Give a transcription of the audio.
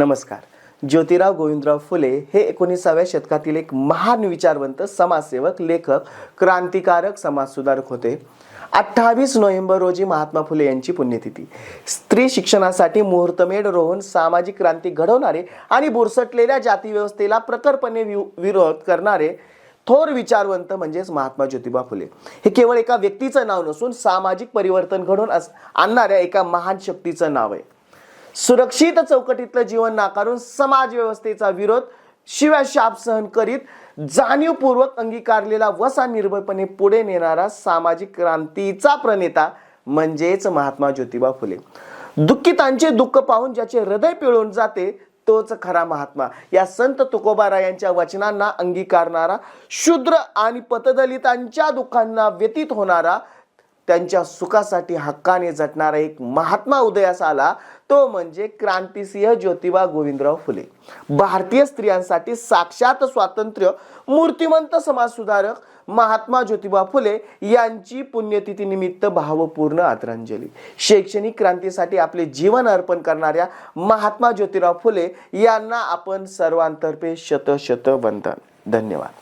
नमस्कार. ज्योतिराव गोविंदराव फुले हे एकोणीसाव्या शतकातील एक महान विचारवंत समाजसेवक लेखक क्रांतिकारक समाजसुधारक होते. अठ्ठावीस नोव्हेंबर रोजी महात्मा फुले यांची पुण्यतिथी. स्त्री शिक्षणासाठी मुहूर्तमेढ रोवून सामाजिक क्रांती घडवणारे आणि बुरसटलेल्या जातीव्यवस्थेला प्रखरपणे वि- विरोध करणारे थोर विचारवंत म्हणजेच महात्मा ज्योतिबा फुले. हे केवळ एका व्यक्तीचं नाव नसून सामाजिक परिवर्तन घडवून अस- आणणाऱ्या एका महान शक्तीचं नाव आहे. सुरक्षित चौकटीतलं जीवन नाकारून समाज व्यवस्थेचा विरोध शिव्या शाप सहन करीत जाणीवपूर्वक अंगीकारलेला वसा निर्भयपणे पुढे नेणारा सामाजिक क्रांतीचा प्रणेता म्हणजेच महात्मा ज्योतिबा फुले. दुःखितांचे दुःख पाहून ज्याचे हृदय पिळून जाते तोच खरा महात्मा. या संत तुकोबारा यांच्या वचनांना अंगीकारणारा शूद्र आणि पतदलितांच्या दुःखांना व्यतीत होणारा त्यांच्या सुखासाठी हक्काने झटणारा एक महात्मा उदयास आला. तो म्हणजे क्रांतिसिंह ज्योतिबा गोविंदराव फुले. भारतीय स्त्रियांसाठी साक्षात स्वातंत्र्य मूर्तिमंत समाजसुधारक महात्मा ज्योतिबा फुले यांची पुण्यतिथीनिमित्त भावपूर्ण आदरांजली. शैक्षणिक क्रांतीसाठी आपले जीवन अर्पण करणाऱ्या महात्मा ज्योतिराव फुले यांना आपण सर्वांतर्फे शत शत वंदन धन्यवाद.